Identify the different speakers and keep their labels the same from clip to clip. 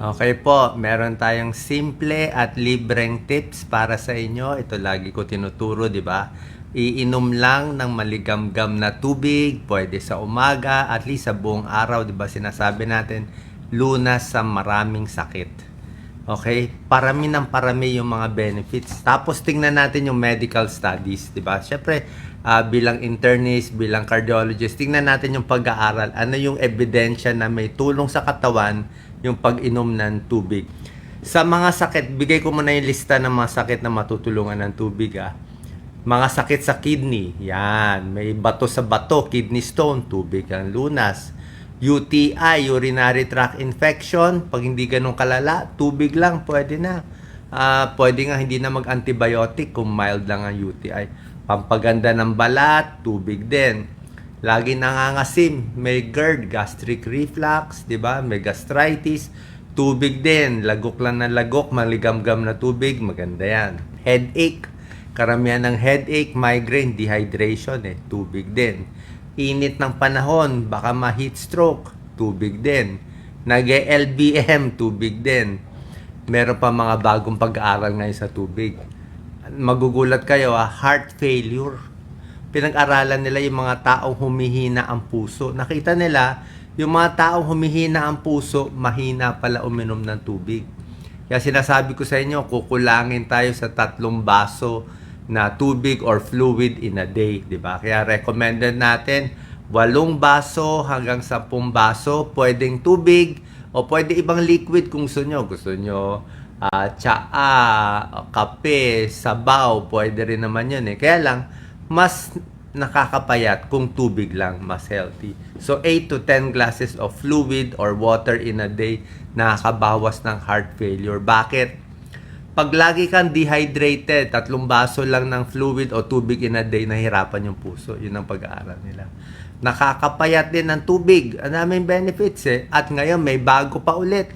Speaker 1: Okay po, meron tayong simple at libreng tips para sa inyo. Ito lagi ko tinuturo, di ba? Iinom lang ng maligamgam na tubig, pwede sa umaga, at least sa buong araw, di ba? Sinasabi natin, lunas sa maraming sakit. Okay? Parami ng parami yung mga benefits. Tapos tingnan natin yung medical studies, 'di ba? Syempre, ah, bilang internist, bilang cardiologist, tingnan natin yung pag-aaral. Ano yung ebidensya na may tulong sa katawan yung pag-inom ng tubig. Sa mga sakit, bigay ko muna yung lista ng mga sakit na matutulungan ng tubig ah. Mga sakit sa kidney, yan. May bato sa bato, kidney stone, tubig ang lunas. UTI, urinary tract infection, pag hindi ganun kalala, tubig lang, pwede na. Ah, pwede nga hindi na mag-antibiotic kung mild lang ang UTI. Pampaganda ng balat, tubig din. Lagi nangangasim, may GERD, gastric reflux, 'di ba? May gastritis, tubig din. Lagok lang ng lagok, maligamgam na tubig, maganda 'yan. Headache, karamihan ng headache, migraine, dehydration eh, tubig din. Init ng panahon, baka ma-heat stroke, tubig din. Nag-LBM, tubig din. Meron pa mga bagong pag-aaral ngayon sa tubig. Magugulat kayo ah, heart failure. Pinag-aralan nila yung mga taong humihina ang puso. Nakita nila, yung mga taong humihina ang puso, mahina pala uminom ng tubig. Kaya sinasabi ko sa inyo, kukulangin tayo sa tatlong baso na tubig or fluid in a day, 'di ba? Kaya recommended natin walong baso hanggang sampung baso, pwedeng tubig o pwede ibang liquid kung gusto nyo. Gusto nyo ah, tsaa, kape, sabaw, pwede rin naman yun eh. Kaya lang, mas nakakapayat kung tubig lang, mas healthy. So, 8 to 10 glasses of fluid or water in a day, nakakabawas ng heart failure. Bakit? Pag lagi kang dehydrated, tatlong baso lang ng fluid o tubig in a day, nahirapan yung puso. Yun ang pag-aaral nila. Nakakapayat din ng tubig. Ang daming benefits eh. At ngayon, may bago pa ulit.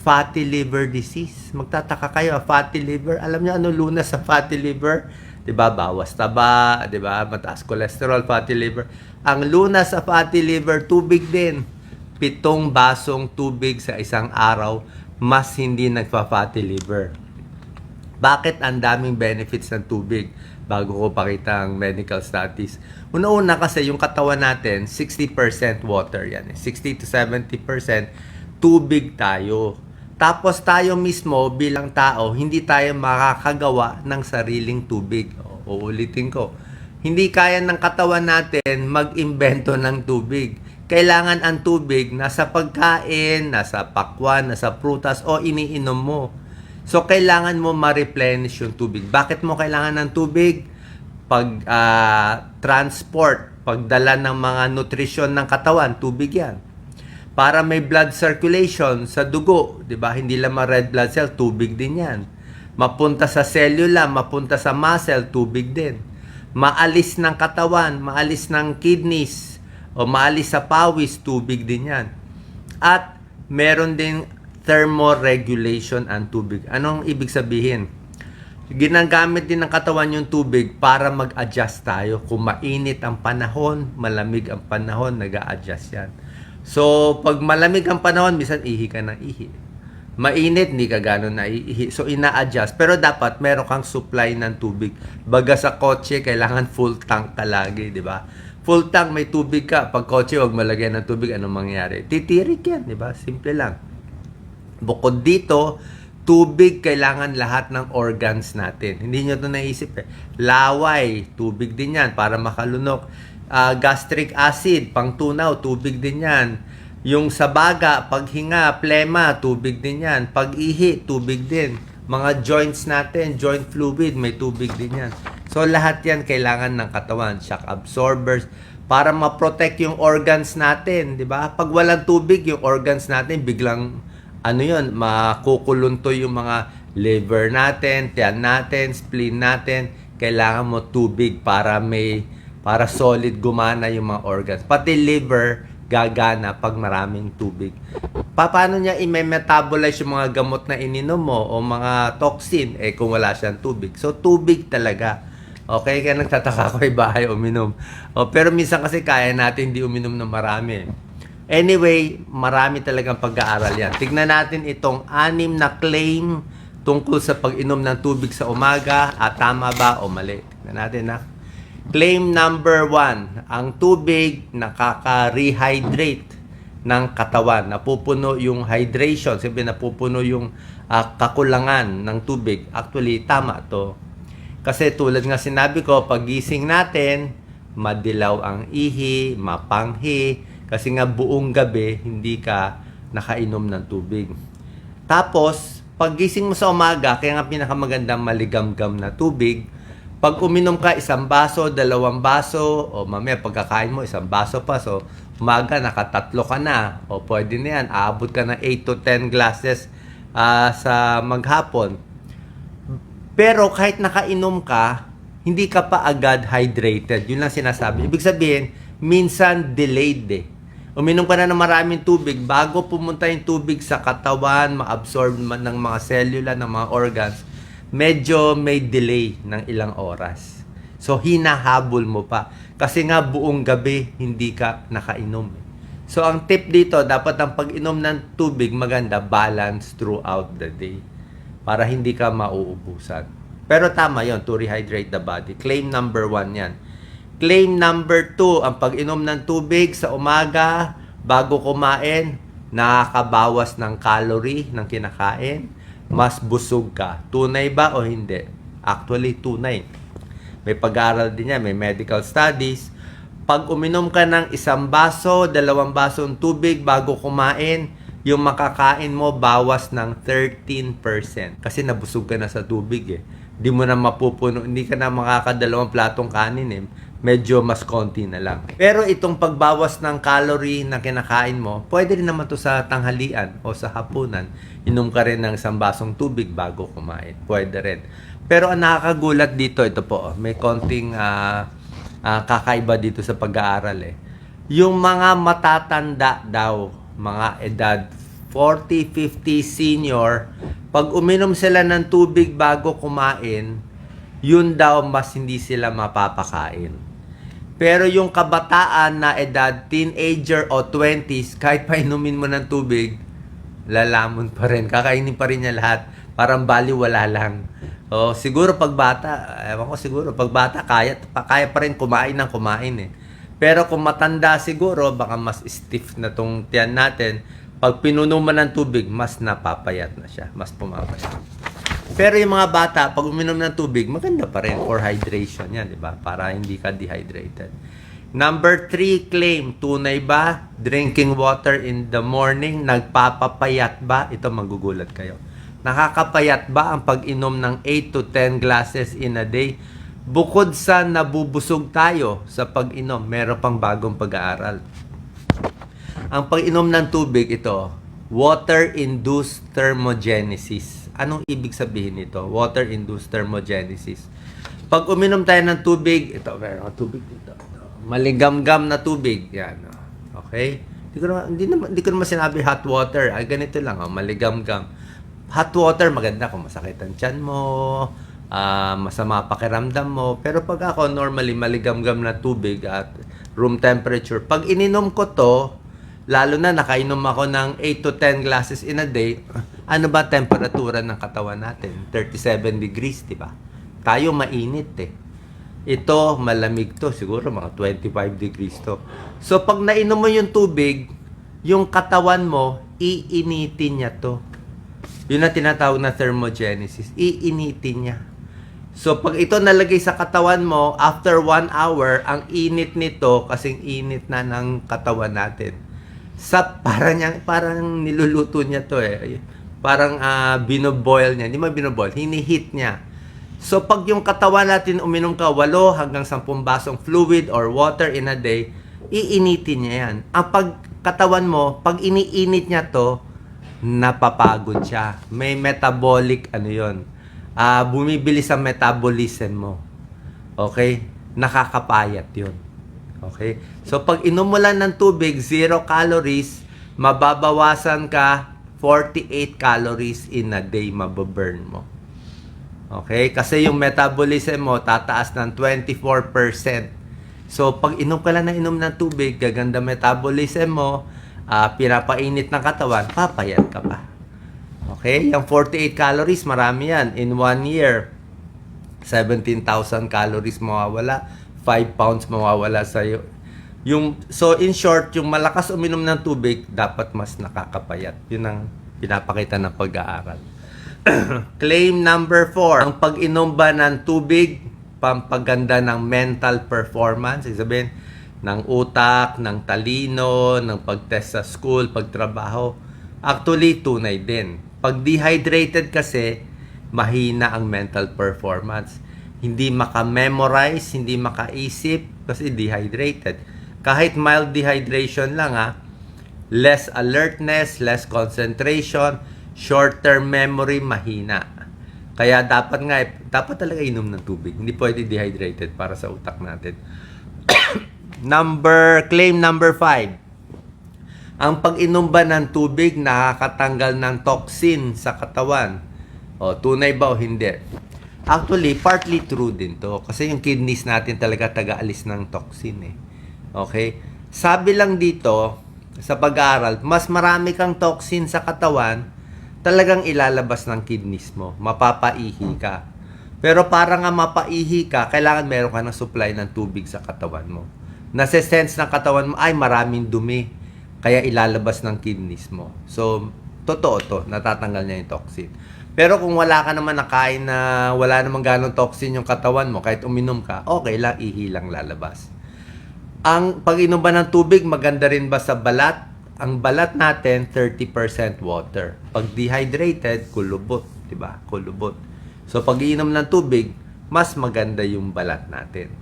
Speaker 1: Fatty liver disease. Magtataka kayo, fatty liver. Alam niyo ano lunas sa fatty liver? 'Di ba? Bawas taba, 'di ba? Mataas cholesterol, fatty liver. Ang lunas sa fatty liver, tubig din. Pitong basong tubig sa isang araw, mas hindi nagfa-fatty liver. Bakit ang daming benefits ng tubig? Bago ko pakita ang medical studies. Una-una kasi yung katawan natin, 60% water yan. Eh. 60 to 70% tubig tayo. Tapos tayo mismo bilang tao, hindi tayo makakagawa ng sariling tubig. Uulitin ko. Hindi kaya ng katawan natin mag-imbento ng tubig. Kailangan ang tubig nasa pagkain, nasa pakwan, nasa prutas o iniinom mo. So, kailangan mo ma-replenish yung tubig. Bakit mo kailangan ng tubig? Pag ah, transport, pagdala ng mga nutrisyon ng katawan, tubig yan. Para may blood circulation sa dugo, 'di ba? Hindi lang ma red blood cell, tubig din 'yan. Mapunta sa cellula, mapunta sa muscle, tubig din. Maalis ng katawan, maalis ng kidneys, o maalis sa pawis, tubig din 'yan. At meron din thermoregulation ang tubig. Anong ibig sabihin? Ginagamit din ng katawan yung tubig para mag-adjust tayo. Kung mainit ang panahon, malamig ang panahon, nag adjust yan. So, pag malamig ang panahon, minsan ihi ka ng ihi. Mainit, hindi ka gano'n na ihi. So, ina-adjust. Pero dapat meron kang supply ng tubig. Baga sa kotse, kailangan full tank ka lagi, di ba? Full tank, may tubig ka. Pag kotse, huwag malagyan ng tubig, anong mangyari? Titirik yan, di ba? Simple lang. Bukod dito, tubig kailangan lahat ng organs natin. Hindi nyo ito naisip eh. Laway, tubig din yan para makalunok. Ah, gastric acid, pangtunaw, tubig din yan. Yung sabaga, paghinga, plema, tubig din yan. Pag-ihi, tubig din. Mga joints natin, joint fluid, may tubig din yan. So lahat yan kailangan ng katawan, shock absorbers, para ma-protect yung organs natin, di ba? Pag walang tubig, yung organs natin biglang ano yun, makukulunto yung mga liver natin, tiyan natin, spleen natin. Kailangan mo tubig para may, para solid gumana yung mga organs. Pati liver, gagana pag maraming tubig. Pa- Paano niya i-metabolize yung mga gamot na ininom mo o mga toxin eh kung wala siyang tubig. So tubig talaga. Okay, kaya nagtataka ko ay bahay uminom. O, pero minsan kasi kaya natin hindi uminom ng marami. Anyway, marami talagang pag-aaral yan. Tignan natin itong anim na claim tungkol sa pag-inom ng tubig sa umaga at tama ba o mali. Tignan natin na. Claim number one, ang tubig nakaka-rehydrate ng katawan. Napupuno yung hydration, sabi napupuno yung ah, kakulangan ng tubig. Actually, tama to. Kasi tulad nga sinabi ko, pagising natin, madilaw ang ihi, mapanghi, kasi nga buong gabi hindi ka nakainom ng tubig. Tapos, pagising mo sa umaga, kaya nga pinakamagandang maligamgam na tubig, pag uminom ka isang baso, dalawang baso, o mamaya pagkakain mo isang baso pa, so umaga nakatatlo ka na, o pwede na yan, aabot ka ng 8 to 10 glasses ah, sa maghapon. Pero kahit nakainom ka, hindi ka pa agad hydrated. Yun lang sinasabi. Ibig sabihin, minsan delayed eh. Uminom ka na ng maraming tubig, bago pumunta yung tubig sa katawan, ma-absorb ng mga cellula, ng mga organs, medyo may delay ng ilang oras. So, hinahabol mo pa. Kasi nga buong gabi, hindi ka nakainom. So, ang tip dito, dapat ang pag-inom ng tubig maganda, balance throughout the day. Para hindi ka mauubusan. Pero tama yon to rehydrate the body. Claim number one yan. Claim number two, ang pag-inom ng tubig sa umaga, bago kumain, nakakabawas ng calorie ng kinakain, mas busog ka. Tunay ba o hindi? Actually, tunay. May pag-aaral din yan, may medical studies. Pag uminom ka ng isang baso, dalawang basong tubig bago kumain, yung makakain mo bawas ng 13%. Kasi nabusog ka na sa tubig eh. Di mo na mapupuno, hindi ka na makakadalawang platong kanin eh. Medyo mas konti na lang. Pero itong pagbawas ng calorie na kinakain mo, pwede rin naman to sa tanghalian o sa hapunan. Inom ka rin ng isang basong tubig bago kumain. Pwede rin. Pero ang nakakagulat dito, ito po, oh, may konting ah, ah, kakaiba dito sa pag-aaral eh. Yung mga matatanda daw, mga edad 40, 50, senior, pag uminom sila ng tubig bago kumain, yun daw mas hindi sila mapapakain. Pero yung kabataan na edad, teenager o 20s, kahit pa inumin mo ng tubig, lalamon pa rin. Kakainin pa rin niya lahat. Parang baliwala lang. O, siguro pag bata, ewan ko siguro, pag bata, kaya, pa, kaya pa rin kumain ng kumain eh. Pero kung matanda siguro, baka mas stiff na tong tiyan natin. Pag pinuno mo ng tubig, mas napapayat na siya. Mas pumapayat. Pero yung mga bata, pag uminom ng tubig, maganda pa rin for hydration yan, di ba? Para hindi ka dehydrated. Number three claim, tunay ba? Drinking water in the morning, nagpapapayat ba? Ito magugulat kayo. Nakakapayat ba ang pag-inom ng 8 to 10 glasses in a day? Bukod sa nabubusog tayo sa pag-inom, meron pang bagong pag-aaral. Ang pag-inom ng tubig ito, water-induced thermogenesis. Anong ibig sabihin nito? Water-induced thermogenesis. Pag uminom tayo ng tubig, ito, meron tubig dito. Maligamgam na tubig. Yan. Okay? Hindi ko naman, hindi naman, hindi ko naman sinabi hot water. Ay, ganito lang, oh, maligamgam. Hot water, maganda kung masakit ang tiyan mo, ah, masama pakiramdam mo. Pero pag ako, normally, maligamgam na tubig at room temperature. Pag ininom ko to, lalo na nakainom ako ng 8 to 10 glasses in a day, ano ba temperatura ng katawan natin? 37 degrees, di ba? Tayo mainit eh. Ito, malamig to. Siguro mga 25 degrees to. So, pag nainom mo yung tubig, yung katawan mo, iinitin niya to. Yun ang tinatawag na thermogenesis. Iinitin niya. So, pag ito nalagay sa katawan mo, after one hour, ang init nito, kasing init na ng katawan natin. Sa, parang, niya, parang niluluto niya to eh. Parang ah, binoboil niya. Hindi mo binoboil, hinihit niya. So, pag yung katawan natin uminom ka 8 hanggang 10 basong fluid or water in a day, iinitin niya yan. Ang pagkatawan mo, pag iniinit niya to, napapagod siya. May metabolic, ano yon ah bumibili sa metabolism mo. Okay? Nakakapayat yun. Okay? So, pag inom mo lang ng tubig, zero calories, mababawasan ka 48 calories in a day mababurn mo. Okay? Kasi yung metabolism mo tataas ng 24%. So, pag inom ka lang na inom ng tubig, gaganda metabolism mo, ah, pinapainit ng katawan, papayat ka pa. Okay? Yung 48 calories, marami yan. In one year, 17,000 calories mawawala, 5 pounds mawawala sa iyo. Yung so in short, yung malakas uminom ng tubig dapat mas nakakapayat. Yun ang pinapakita ng pag-aaral. Claim number 4, ang pag-inom ba ng tubig pampaganda ng mental performance, sabihin ng utak, ng talino, ng pagtest sa school, pagtrabaho. Actually, tunay din. Pag dehydrated kasi, mahina ang mental performance. Hindi maka-memorize, hindi makaisip kasi dehydrated. Kahit mild dehydration lang ha, less alertness, less concentration, short-term memory, mahina. Kaya dapat nga, dapat talaga inom ng tubig. Hindi pwede dehydrated para sa utak natin. number, claim number 5. Ang pag-inom ba ng tubig nakakatanggal ng toxin sa katawan? O, tunay ba o hindi? Actually, partly true din to. Kasi yung kidneys natin talaga taga-alis ng toxin eh. Okay? Sabi lang dito, sa pag-aaral, mas marami kang toxin sa katawan, talagang ilalabas ng kidneys mo. Mapapaihi ka. Pero para nga mapaihi ka, kailangan meron ka ng supply ng tubig sa katawan mo. Nase-sense ng katawan mo, ay maraming dumi. Kaya ilalabas ng kidneys mo. So, totoo to, natatanggal niya yung toxin. Pero kung wala ka naman nakain na wala namang ganong toxin yung katawan mo, kahit uminom ka, okay lang, ihi lang lalabas. Ang pag-inom ba ng tubig, maganda rin ba sa balat? Ang balat natin, 30% water. Pag dehydrated, kulubot. ba? Kulubot. So, pag iinom ng tubig, mas maganda yung balat natin.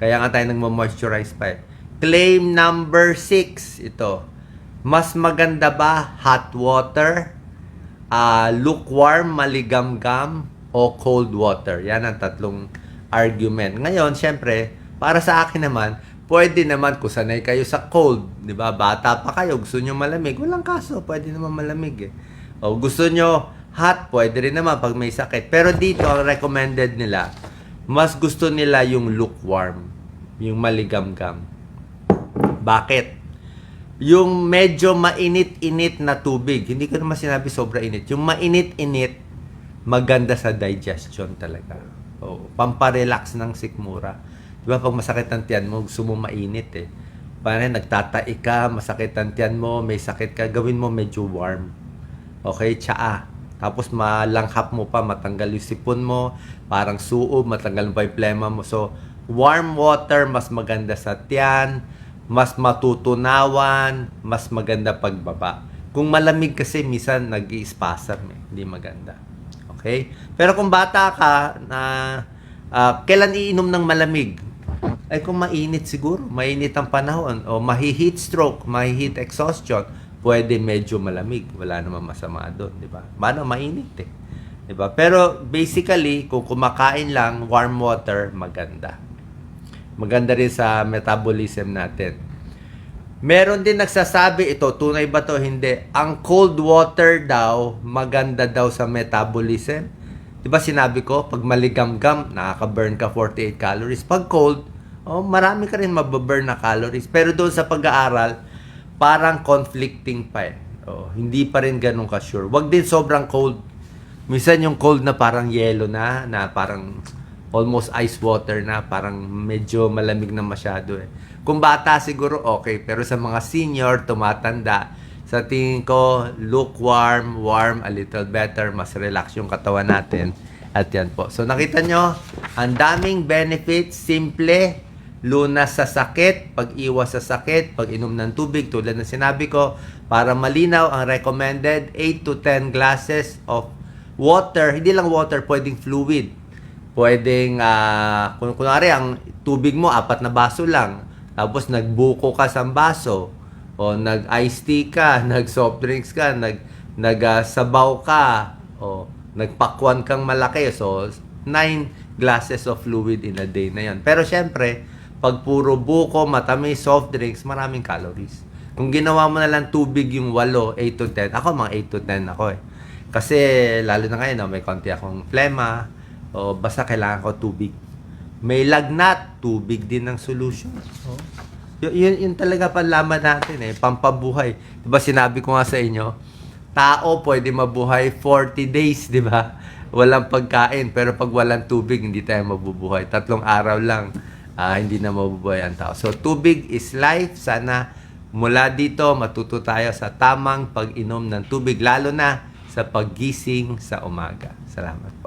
Speaker 1: Kaya nga tayo nagmo-moisturize pa eh. Claim number 6, ito. Mas maganda ba hot water, ah, lukewarm, maligamgam, o cold water? Yan ang tatlong argument. Ngayon, syempre, para sa akin naman, pwede naman kung sanay kayo sa cold, 'di ba? Bata pa kayo, gusto niyo malamig, walang kaso, pwede naman malamig eh. O gusto niyo hot, pwede rin naman pag may sakit. Pero dito, ang recommended nila, mas gusto nila yung lukewarm, yung maligamgam. Bakit? Yung medyo mainit-init na tubig, hindi ko naman sinabi sobra init. Yung mainit-init, maganda sa digestion talaga. O, pamparelax ng sikmura. Di ba pag masakit ang tiyan mo, gusto mo mainit eh. Parang nagtatai ka, masakit ang tiyan mo, may sakit ka, gawin mo medyo warm. Okay, tsaa. Tapos malanghap mo pa, matanggal yung sipon mo, parang suob, matanggal mo pa yung plema mo. So, warm water, mas maganda sa tiyan, mas matutunawan, mas maganda pagbaba. Kung malamig kasi, minsan nag spasm eh. Hindi maganda. Okay? Pero kung bata ka, na ah, kailan iinom ng malamig? Ay kung mainit siguro, mainit ang panahon, o mahi-heat stroke, mahi-heat exhaustion, pwede medyo malamig. Wala namang masama doon, di ba? Mano, mainit eh. Di ba? Pero basically, kung kumakain lang, warm water, maganda. Maganda rin sa metabolism natin. Meron din nagsasabi ito, tunay ba to hindi? Ang cold water daw, maganda daw sa metabolism. Di ba sinabi ko, pag maligamgam, nakaka-burn ka 48 calories. Pag cold, oh, marami ka rin mababurn na calories. Pero doon sa pag-aaral, parang conflicting pa eh. Oh, hindi pa rin ganun ka-sure. Wag din sobrang cold. Minsan yung cold na parang yellow na, na parang almost ice water na, parang medyo malamig na masyado eh. Kung bata siguro okay, pero sa mga senior, tumatanda, sa tingin ko, lukewarm, warm, a little better, mas relax yung katawan natin. At yan po. So nakita nyo, ang daming benefits, simple, lunas sa sakit, pag-iwas sa sakit, pag-inom ng tubig, tulad ng sinabi ko, para malinaw, ang recommended 8 to 10 glasses of water, hindi lang water, pwedeng fluid. Pwedeng, ah, kung kunwari, ang tubig mo, apat na baso lang. Tapos nagbuko ka sa baso. O nag-iced tea ka, nag-soft drinks ka, nag, nag-sabaw ka. O nagpakwan kang malaki. So, 9 glasses of fluid in a day na yon. Pero syempre, pag puro buko, matamis, soft drinks, maraming calories. Kung ginawa mo na lang tubig yung 8, 8 to 10, ako mga 8 to 10 ako eh. Kasi lalo na ngayon, no, may konti akong plema, o basta kailangan ko tubig. May lagnat, tubig din ng solution. Oh. Y- yun, yun talaga panlaman natin eh, pampabuhay. Ba sinabi ko nga sa inyo, tao pwede mabuhay 40 days, di ba? Walang pagkain, pero pag walang tubig, hindi tayo mabubuhay. Tatlong araw lang, ah, hindi na mabubuhay ang tao. So, tubig is life. Sana mula dito, matuto tayo sa tamang pag-inom ng tubig, lalo na sa paggising sa umaga. Salamat.